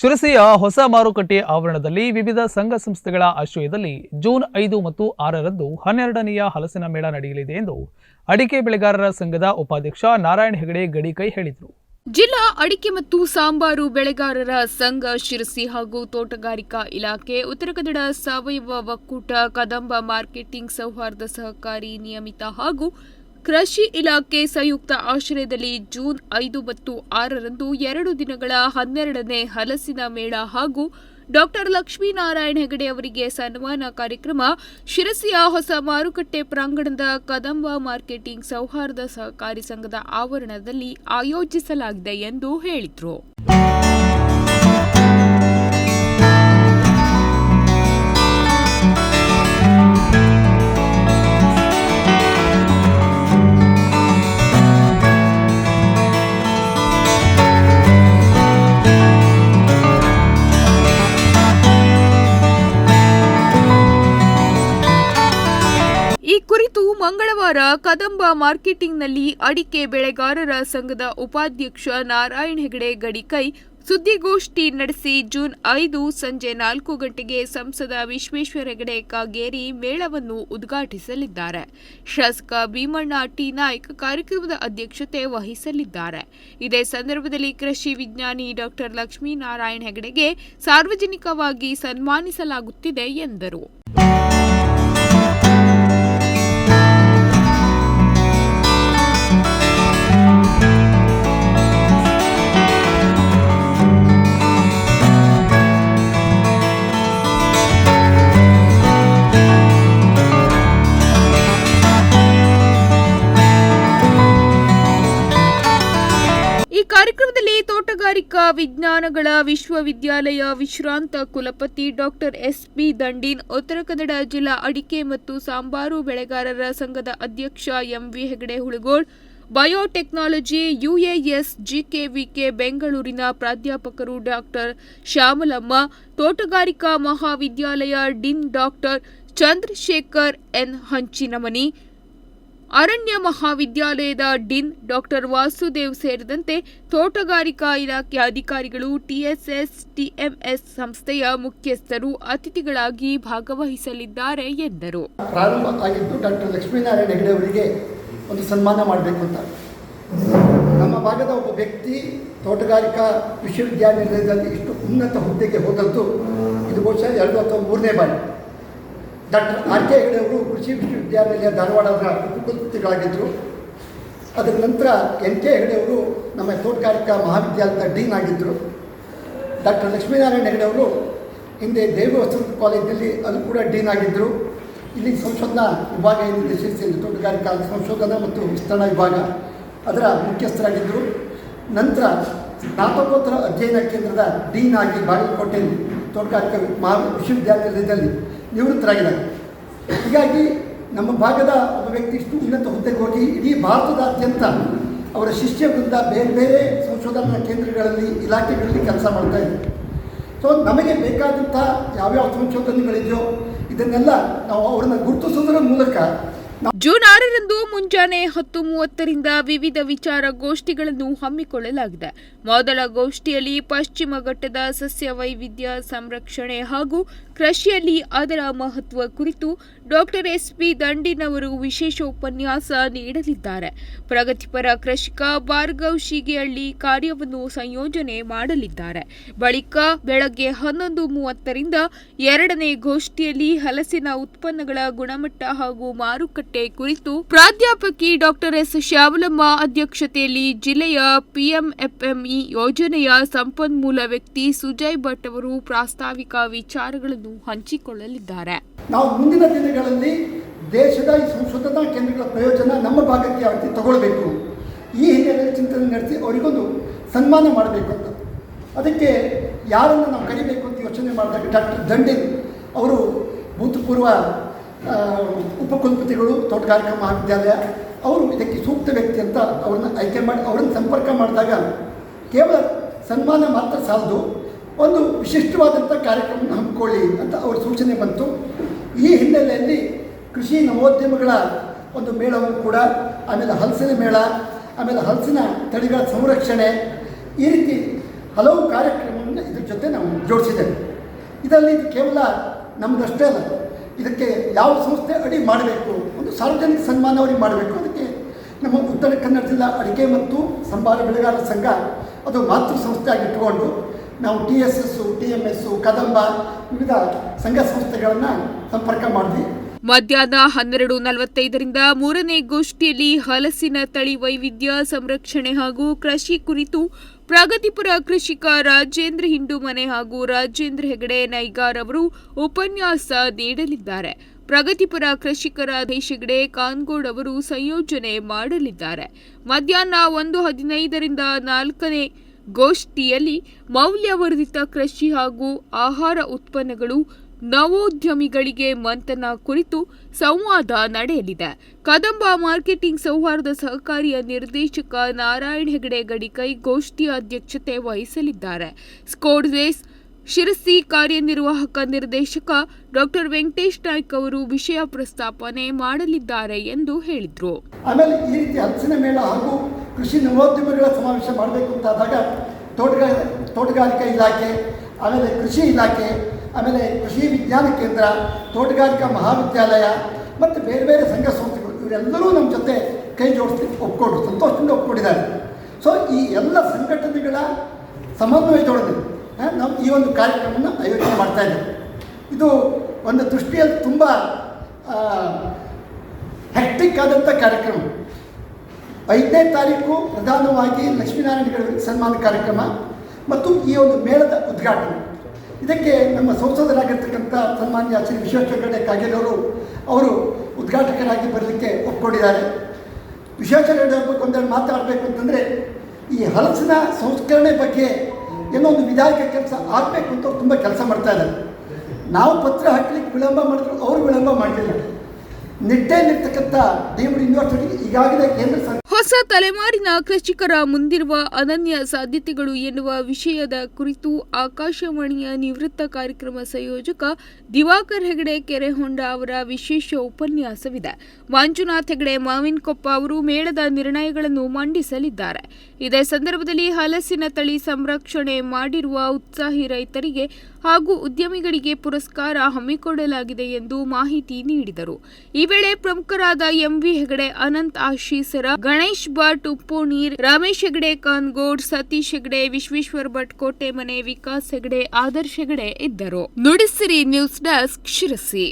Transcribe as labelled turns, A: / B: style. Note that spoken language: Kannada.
A: ಶಿರಸಿಯ ಹೊಸ ಮಾರುಕಟ್ಟೆ ಆವರಣದಲ್ಲಿ ವಿವಿಧ ಸಂಘ ಸಂಸ್ಥೆಗಳ ಆಶ್ರಯದಲ್ಲಿ ಜೂನ್ ಐದು ಮತ್ತು ಆರರಂದು ಹನ್ನೆರಡನೆಯ ಹಲಸಿನ ಮೇಳ ನಡೆಯಲಿದೆ ಎಂದು ಅಡಿಕೆ ಬೆಳೆಗಾರರ ಸಂಘದ ಉಪಾಧ್ಯಕ್ಷ ನಾರಾಯಣ ಹೆಗಡೆ ಗಡಿಕೈ ಹೇಳಿದರು.
B: ಜಿಲ್ಲಾ ಅಡಿಕೆ ಮತ್ತು ಸಾಂಬಾರು ಬೆಳೆಗಾರರ ಸಂಘ ಶಿರಸಿ ಹಾಗೂ ತೋಟಗಾರಿಕಾ ಇಲಾಖೆ, ಉತ್ತರ ಕನ್ನಡ ಸಾವಯವ ಒಕ್ಕೂಟ, ಕದಂಬ ಮಾರ್ಕೆಟಿಂಗ್ ಸೌಹಾರ್ದ ಸಹಕಾರಿ ನಿಯಮಿತ ಹಾಗೂ ಕೃಷಿ ಇಲಾಖೆ ಸಂಯುಕ್ತ ಆಶ್ರಯದಲ್ಲಿ ಜೂನ್ ಐದು ಮತ್ತು ಆರರಂದು ಎರಡು ದಿನಗಳ ಹನ್ನೆರಡನೇ ಹಲಸಿನ ಮೇಳ ಹಾಗೂ ಡಾಕ್ಟರ್ ಲಕ್ಷ್ಮೀನಾರಾಯಣ ಹೆಗಡೆ ಅವರಿಗೆ ಸನ್ಮಾನ ಕಾರ್ಯಕ್ರಮ, ಶಿರಸಿಯ ಹೊಸ ಮಾರುಕಟ್ಟೆ ಪ್ರಾಂಗಣದ ಕದಂಬ ಮಾರ್ಕೆಟಿಂಗ್ ಸೌಹಾರ್ದ ಸಹಕಾರಿ ಸಂಘದ ಆವರಣದಲ್ಲಿ ಆಯೋಜಿಸಲಾಗಿದೆ ಎಂದು ಹೇಳಿದರು. ಮಂಗಳವಾರ ಕದಂಬ ಮಾರ್ಕೆಟಿಂಗ್ನಲ್ಲಿ ಅಡಿಕೆ ಬೆಳೆಗಾರರ ಸಂಘದ ಉಪಾಧ್ಯಕ್ಷ ನಾರಾಯಣ ಹೆಗಡೆ ಗಡಿಕೈ ಸುದ್ದಿಗೋಷ್ಠಿ ನಡೆಸಿ ಜೂನ್ ಐದು ಸಂಜೆ ನಾಲ್ಕು ಗಂಟೆಗೆ ಸಂಸದ ವಿಶ್ವೇಶ್ವರ ಹೆಗಡೆ ಕಾಗೇರಿ ಮೇಳವನ್ನು ಉದ್ಘಾಟಿಸಲಿದ್ದಾರೆ. ಶಾಸಕ ಭೀಮಣ್ಣ ಟಿ ನಾಯ್ಕ ಕಾರ್ಯಕ್ರಮದ ಅಧ್ಯಕ್ಷತೆ ವಹಿಸಲಿದ್ದಾರೆ. ಇದೇ ಸಂದರ್ಭದಲ್ಲಿ ಕೃಷಿ ವಿಜ್ಞಾನಿ ಡಾಕ್ಟರ್ ಲಕ್ಷ್ಮೀನಾರಾಯಣ ಹೆಗಡೆಗೆ ಸಾರ್ವಜನಿಕವಾಗಿ ಸನ್ಮಾನಿಸಲಾಗುತ್ತಿದೆ ಎಂದರು. ಕಾರ್ಯಕ್ರಮದಲ್ಲಿ ತೋಟಗಾರಿಕಾ ವಿಜ್ಞಾನಗಳ ವಿಶ್ವವಿದ್ಯಾಲಯ ವಿಶ್ರಾಂತ ಕುಲಪತಿ doctor S P Dandin, Uttara Kannada ಜಿಲ್ಲಾ ಅಡಿಕೆ ಮತ್ತು ಸಾಂಬಾರು ಬೆಳೆಗಾರರ ಸಂಘದ ಅಧ್ಯಕ್ಷ MV Hegde Hulagol, biotechnology UAS GKVK ಬೆಂಗಳೂರಿನ ಪ್ರಾಧ್ಯಾಪಕರು ಡಾಕ್ಟರ್ ಶ್ಯಾಮಲಮ್ಮ, ತೋಟಗಾರಿಕಾ ಮಹಾವಿದ್ಯಾಲಯ dean doctor Chandrashekhar N Hanchinamani ಅರಣ್ಯ ಮಹಾವಿದ್ಯಾಲಯದ ಡಿನ್ ಡಾಕ್ಟರ್ ವಾಸುದೇವ್ ಸೇರಿದಂತೆ ತೋಟಗಾರಿಕಾ ಇಲಾಖೆ ಅಧಿಕಾರಿಗಳು ಟಿಎಸ್ಎಸ್ ಟಿಎಂಎಸ್ ಸಂಸ್ಥೆಯ ಮುಖ್ಯಸ್ಥರು ಅತಿಥಿಗಳಾಗಿ ಭಾಗವಹಿಸಲಿದ್ದಾರೆ ಎಂದರು.
C: ಪ್ರಾರಂಭ ಆಗಿದ್ದು ಡಾಕ್ಟರ್ ಲಕ್ಷ್ಮೀನಾರಾಯಣ ಹೆಗಡೆ ಅವರಿಗೆ ಒಂದು ಸನ್ಮಾನ ಮಾಡಬೇಕು ಅಂತ. ನಮ್ಮ ಭಾಗದ ಒಬ್ಬ ವ್ಯಕ್ತಿ ತೋಟಗಾರಿಕಾ ವಿಶ್ವವಿದ್ಯಾನಿಲಯದಲ್ಲಿ ಇಷ್ಟು ಉನ್ನತ ಹುದ್ದೆಗೆ ಹೋದದ್ದು ಇದು ಬಹುಶಃ ಎರಡು ಅಥವಾ ಮೂರನೇ ಬಾರಿ. ಡಾಕ್ಟರ್ ಆರ್ ಕೆ ಹೆಗಡೆ ಅವರು ಕೃಷಿ ವಿಶ್ವವಿದ್ಯಾನಿಲಯ ಧಾರವಾಡದ ಉಪಕುಲಪತಿಗಳಾಗಿದ್ದರು ಅದರ ನಂತರ ಎನ್ ಕೆ ಹೆಗಡೆ ಅವರು ನಮ್ಮ ತೋಟಗಾರಿಕಾ ಮಹಾವಿದ್ಯಾಲಯದ ಡೀನ್ ಆಗಿದ್ದರು. ಡಾಕ್ಟರ್ ಲಕ್ಷ್ಮೀನಾರಾಯಣ ಹೆಗಡೆ ಅವರು ಹಿಂದೆ ದೇವಸ್ಥಾನ ಕಾಲೇಜಿನಲ್ಲಿ ಅದು ಕೂಡ ಡೀನ್ ಆಗಿದ್ದರು. ಇಲ್ಲಿ ಸಂಶೋಧನಾ ವಿಭಾಗ ಏನು ಶಿರಸಿಯಲ್ಲಿ ತೋಟಗಾರಿಕಾ ಸಂಶೋಧನಾ ಮತ್ತು ವಿಸ್ತರಣಾ ವಿಭಾಗ ಅದರ ಮುಖ್ಯಸ್ಥರಾಗಿದ್ದರು. ನಂತರ ಸ್ನಾತಕೋತ್ತರ ಅಧ್ಯಯನ ಕೇಂದ್ರದ ಡೀನ್ ಆಗಿ ಬಾಗಲಕೋಟೆಯಲ್ಲಿ ತೋಟಗಾರಿಕಾ ಮಹಾ ವಿಶ್ವವಿದ್ಯಾನಿಲಯದಲ್ಲಿ ನಿವೃತ್ತರಾಗಿದ್ದಾರೆ. ಹೀಗಾಗಿ ನಮ್ಮ ಭಾಗದ ಒಬ್ಬ ವ್ಯಕ್ತಿ ಇಷ್ಟು ಉನ್ನತ ಹುದ್ದೆಗೆ ಹೋಗಿ ಇಡೀ ಭಾರತದಾದ್ಯಂತ ಅವರ ಶಿಷ್ಯ ವೃಂದ ಬೇರೆ ಬೇರೆ ಸಂಶೋಧನಾ ಕೇಂದ್ರಗಳಲ್ಲಿ, ಇಲಾಖೆಗಳಲ್ಲಿ ಕೆಲಸ ಮಾಡ್ತಾ ಇದ್ದಾರೆ. ಸೊ ನಮಗೆ ಬೇಕಾದಂಥ ಯಾವ್ಯಾವ ಸಂಶೋಧನೆಗಳಿದೆಯೋ ಇದನ್ನೆಲ್ಲ ನಾವು ಅವರನ್ನು ಗುರುತಿಸೋದರ ಮೂಲಕ
B: ಜೂನ್ ಆರರಂದು ಮುಂಜಾನೆ ಹತ್ತು ಮೂವತ್ತರಿಂದ ವಿವಿಧ ವಿಚಾರ ಗೋಷ್ಠಿಗಳನ್ನು ಹಮ್ಮಿಕೊಳ್ಳಲಾಗಿದೆ. ಮೊದಲ ಗೋಷ್ಠಿಯಲ್ಲಿ ಪಶ್ಚಿಮ ಘಟ್ಟದ ಸಸ್ಯ ವೈವಿಧ್ಯ ಸಂರಕ್ಷಣೆ ಹಾಗೂ ಕೃಷಿಯಲ್ಲಿ ಅದರ ಮಹತ್ವ ಕುರಿತು ಡಾಕ್ಟರ್ ಎಸ್ ಪಿ ದಂಡಿನವರು ವಿಶೇಷ ಉಪನ್ಯಾಸ ನೀಡಲಿದ್ದಾರೆ. ಪ್ರಗತಿಪರ ಕೃಷಿಕ ಭಾರ್ಗವ್ ಶಿಗೆಹಳ್ಳಿ ಕಾರ್ಯವನ್ನು ಸಂಯೋಜನೆ ಮಾಡಲಿದ್ದಾರೆ. ಬಳಿಕ ಬೆಳಗ್ಗೆ ಹನ್ನೊಂದು ಮೂವತ್ತರಿಂದ ಎರಡನೇ ಗೋಷ್ಠಿಯಲ್ಲಿ ಹಲಸಿನ ಉತ್ಪನ್ನಗಳ ಗುಣಮಟ್ಟ ಹಾಗೂ ಮಾರುಕಟ್ಟೆ ಕುರಿತು ಪ್ರಾಧ್ಯಾಪಕಿ ಡಾಕ್ಟರ್ ಎಸ್. ಶ್ಯಾವಲಮ್ಮ ಅಧ್ಯಕ್ಷತೆಯಲ್ಲಿ ಜಿಲ್ಲೆಯ ಪಿಎಂಎಫ್ಎಂಇ ಯೋಜನೆಯ ಸಂಪನ್ಮೂಲ ವ್ಯಕ್ತಿ ಸುಜಯ್ ಭಟ್ ಅವರು ಪ್ರಾಸ್ತಾವಿಕ ವಿಚಾರಗಳನ್ನು ಹಂಚಿಕೊಳ್ಳಲಿದ್ದಾರೆ.
C: ನಾವು ಮುಂದಿನ ದಿನಗಳಲ್ಲಿ ದೇಶದ ಈ ಸಂಶೋಧನಾ ಕೇಂದ್ರಗಳ ಪ್ರಯೋಜನ ನಮ್ಮ ಭಾಗಕ್ಕೆ ಯಾವ ತಗೊಳ್ಬೇಕು. ಈ ಹಿನ್ನೆಲೆಯಲ್ಲಿ ಚಿಂತನೆ ನಡೆಸಿ ಅವರಿಗೊಂದು ಸನ್ಮಾನ ಮಾಡಬೇಕು ಅಂತ. ಅದಕ್ಕೆ ಯಾರನ್ನು ನಾವು ಕರಿಬೇಕು ಅಂತ ಯೋಚನೆ ಮಾಡಿದಾಗ ಡಾಕ್ಟರ್ ದಂಡಿನ್ ಅವರು ಭೂತಪೂರ್ವ ಉಪಕುಲಪತಿಗಳು, ತೋಟಗಾರಿಕಾ ಮಹಾವಿದ್ಯಾಲಯ, ಅವರು ಇದಕ್ಕೆ ಸೂಕ್ತ ವ್ಯಕ್ತಿ ಅಂತ ಅವ್ರನ್ನ ಆಯ್ಕೆ ಮಾಡಿ ಅವರನ್ನು ಸಂಪರ್ಕ ಮಾಡಿದಾಗ ಕೇವಲ ಸನ್ಮಾನ ಮಾತ್ರ ಸಾಲದು. ಒಂದು ವಿಶಿಷ್ಟವಾದಂಥ ಕಾರ್ಯಕ್ರಮವನ್ನು ಹಮ್ಮಿಕೊಳ್ಳಿ ಅಂತ ಅವ್ರ ಸೂಚನೆ ಬಂತು. ಈ ಹಿನ್ನೆಲೆಯಲ್ಲಿ ಕೃಷಿ ನವೋದ್ಯಮಗಳ ಒಂದು ಮೇಳವೂ ಕೂಡ, ಆಮೇಲೆ ಹಲಸಿನ ಮೇಳ, ಆಮೇಲೆ ಹಲಸಿನ ತಳಿಗಳ ಸಂರಕ್ಷಣೆ, ಈ ರೀತಿ ಹಲವು ಕಾರ್ಯಕ್ರಮವನ್ನು ಇದ್ರ ಜೊತೆ ನಾವು ಜೋಡಿಸಿದ್ದೇವೆ. ಇದರಲ್ಲಿ ಇದು ಕೇವಲ ನಮ್ಮದಷ್ಟೇ ಅಲ್ಲ, ಇದಕ್ಕೆ ಯಾವ ಸಂಸ್ಥೆ ಅಡಿ ಮಾಡಬೇಕು, ಒಂದು ಸಾರ್ವಜನಿಕ ಸನ್ಮಾನ ಮಾಡಬೇಕು, ಅದಕ್ಕೆ ನಮ್ಮ ಉತ್ತರ ಕನ್ನಡ ಜಿಲ್ಲಾ ಅಡಿಕೆ ಮತ್ತು ಸಂಬಾರ ಬೆಳೆಗಾರರ ಸಂಘ ಅದು ಮಾತೃ ಸಂಸ್ಥೆಯಾಗಿ ಇಟ್ಟುಕೊಂಡು ನಾವು T S S T M S Kadamba ವಿವಿಧ ಸಂಘ ಸಂಸ್ಥೆಗಳನ್ನು ಸಂಪರ್ಕ ಮಾಡಿದ್ವಿ.
B: ಮಧ್ಯಾಹ್ನ ಹನ್ನೆರಡು ನಲವತ್ತೈದರಿಂದ ಮೂರನೇ ಗೋಷ್ಠಿಯಲ್ಲಿ ಹಲಸಿನ ತಳಿ ವೈವಿಧ್ಯ ಸಂರಕ್ಷಣೆ ಹಾಗೂ ಕೃಷಿ ಕುರಿತು ಪ್ರಗತಿಪುರ ಕೃಷಿಕ ರಾಜೇಂದ್ರ ಹಿಂಡುಮನೆ ಹಾಗೂ ರಾಜೇಂದ್ರ ಹೆಗಡೆ ನೈಗಾರ್ ಅವರು ಉಪನ್ಯಾಸ ನೀಡಲಿದ್ದಾರೆ. ಪ್ರಗತಿಪುರ ಕೃಷಿಕರ ದೇಶಗಡೆ ಕಾನ್ಗೋಡ್ ಅವರು ಸಂಯೋಜನೆ ಮಾಡಲಿದ್ದಾರೆ. ಮಧ್ಯಾಹ್ನ ಒಂದು ಹದಿನೈದರಿಂದ ನಾಲ್ಕನೇ ಗೋಷ್ಠಿಯಲ್ಲಿ ಮೌಲ್ಯವರ್ಧಿತ ಕೃಷಿ ಹಾಗೂ ಆಹಾರ ಉತ್ಪನ್ನಗಳು ನವೋದ್ಯಮಿಗಳಿಗೆ ಮಂಥನ ಕುರಿತು ಸಂವಾದ ನಡೆಯಲಿದೆ. ಕದಂಬ ಮಾರ್ಕೆಟಿಂಗ್ ಸೌಹಾರ್ದ ಸಹಕಾರಿಯ ನಿರ್ದೇಶಕ ನಾರಾಯಣ ಹೆಗಡೆ ಗಡಿಕೈ ಗೋಷ್ಠಿಯ ಅಧ್ಯಕ್ಷತೆ ವಹಿಸಲಿದ್ದಾರೆ. ಸ್ಕೋಡ್ವೇಸ್ ಶಿರಸಿ ಕಾರ್ಯನಿರ್ವಾಹಕ ನಿರ್ದೇಶಕ ಡಾಕ್ಟರ್ ವೆಂಕಟೇಶ್ ನಾಯ್ಕ್ ಅವರು ವಿಷಯ ಪ್ರಸ್ತಾಪನೆ ಮಾಡಲಿದ್ದಾರೆ ಎಂದು ಹೇಳಿದರು.
C: ಆಮೇಲೆ ಈ ರೀತಿ ಮೇಳ ಹಾಗೂ ಕೃಷಿ ನವೋದ್ಯಮಗಳ ಸಮಾವೇಶ ಮಾಡಬೇಕು ಅಂತಾದಾಗ ತೋಟಗಾರ ತೋಟಗಾರಿಕಾ ಇಲಾಖೆ, ಆಮೇಲೆ ಕೃಷಿ ಇಲಾಖೆ, ಆಮೇಲೆ ಕೃಷಿ ವಿಜ್ಞಾನ ಕೇಂದ್ರ, ತೋಟಗಾರಿಕಾ ಮಹಾವಿದ್ಯಾಲಯ ಮತ್ತು ಬೇರೆ ಬೇರೆ ಸಂಘ ಸಂಸ್ಥೆಗಳು ಇವರೆಲ್ಲರೂ ನಮ್ಮ ಜೊತೆ ಕೈ ಜೋಡಿಸಿ ಒಪ್ಕೊಂಡ್ರು ಸಂತೋಷದಿಂದ ಒಪ್ಕೊಂಡಿದ್ದಾರೆ. ಸೊ ಈ ಎಲ್ಲ ಸಂಘಟನೆಗಳ ಸಮನ್ವಯದೊಡನೆ ನಾವು ಈ ಒಂದು ಕಾರ್ಯಕ್ರಮವನ್ನು ಆಯೋಜನೆ ಮಾಡ್ತಾ ಇದ್ದೇವೆ. ಇದು ಒಂದು ದೃಷ್ಟಿಯಲ್ಲಿ ತುಂಬ ಹೆಕ್ಟಿಕ್ ಆದಂಥ ಕಾರ್ಯಕ್ರಮ. ಐದನೇ ತಾರೀಕು ಪ್ರಧಾನವಾಗಿ ಲಕ್ಷ್ಮೀನಾರಾಯಣಗಳಿಗೆ ಸನ್ಮಾನ ಕಾರ್ಯಕ್ರಮ ಮತ್ತು ಈ ಒಂದು ಮೇಳದ ಉದ್ಘಾಟನೆ. ಇದಕ್ಕೆ ನಮ್ಮ ಸಂಸದರಾಗಿರ್ತಕ್ಕಂಥ ಸನ್ಮಾನ್ಯ ಶ್ರೀ ವಿಶ್ವೇಶ್ವರ ಕಾಗೇರಿ ಅವರು ಉದ್ಘಾಟಕರಾಗಿ ಬರಲಿಕ್ಕೆ ಒಪ್ಪಿಕೊಂಡಿದ್ದಾರೆ ವಿಶ್ವೇಶ್ವರ ಹೆಗಡೆ ಬಗ್ಗೆ ಒಂದೆರಡು ಮಾತಾಡಬೇಕು ಅಂತಂದರೆ, ಈ ಹಲಸಿನ ಸಂಸ್ಕರಣೆ ಬಗ್ಗೆ ಏನೋ ಒಂದು ವಿಧಾಯಕ ಕೆಲಸ ಆಗಬೇಕು ಅಂತ ತುಂಬ ಕೆಲಸ ಮಾಡ್ತಾ ಇದ್ದಾರೆ. ನಾವು ಪತ್ರ ಹಾಕ್ಲಿಕ್ಕೆ ವಿಳಂಬ ಮಾಡಿದ್ರು ಅವರು ವಿಳಂಬ ಮಾಡಲಿಲ್ಲ. ನಿಟ್ಟೆಯಲ್ಲಿರ್ತಕ್ಕಂಥ ದೇವರು ಯೂನಿವರ್ಸಿಟಿ ಈಗಾಗಲೇ ಕೇಂದ್ರ ಸರ್ಕಾರ
B: ಹೊಸ ತಲೆಮಾರಿನ ಕೃಷಿಕರ ಮುಂದಿರುವ ಅನನ್ಯ ಸಾಧ್ಯತೆಗಳು ಎನ್ನುವ ವಿಷಯದ ಕುರಿತು ಆಕಾಶವಾಣಿಯ ನಿವೃತ್ತ ಕಾರ್ಯಕ್ರಮ ಸಂಯೋಜಕ ದಿವಾಕರ್ ಹೆಗಡೆ ಕೆರೆಹೊಂಡ ಅವರ ವಿಶೇಷ ಉಪನ್ಯಾಸವಿದೆ. ಮಂಜುನಾಥ್ ಹೆಗಡೆ, ಮಾವಿನಕೊಪ್ಪ ಅವರು ಮೇಳದ ನಿರ್ಣಯಗಳನ್ನು ಮಂಡಿಸಲಿದ್ದಾರೆ. ಇದೇ ಸಂದರ್ಭದಲ್ಲಿ ಹಲಸಿನ ತಳಿ ಸಂರಕ್ಷಣೆ ಮಾಡಿರುವ ಉತ್ಸಾಹಿ ರೈತರಿಗೆ ಹಾಗೂ ಉದ್ಯಮಿಗಳಿಗೆ ಪುರಸ್ಕಾರ ಹಮ್ಮಿಕೊಳ್ಳಲಾಗಿದೆ ಎಂದು ಮಾಹಿತಿ ನೀಡಿದರು. ಈ ವೇಳೆ ಪ್ರಮುಖರಾದ ಎಂವಿ ಹೆಗಡೆ, ಅನಂತ್ ಆಶೀಸರ, ಗಣೇಶ್ ಭಟ್ ಉಪ್ಪೋಣೀರ್ ರಮೇಶ್ ಹೆಗಡೆ, ಕಾನ್ಗೋಡ್, ಸತೀಶ್ ಹೆಗಡೆ, ವಿಶ್ವೇಶ್ವರ್ ಭಟ್ ಕೋಟೆಮನೆ ವಿಕಾಸ್ ಹೆಗಡೆ, ಆದರ್ಶ್ ಹೆಗಡೆ ಇದ್ದರು. Nudisiri news desk Sirsi.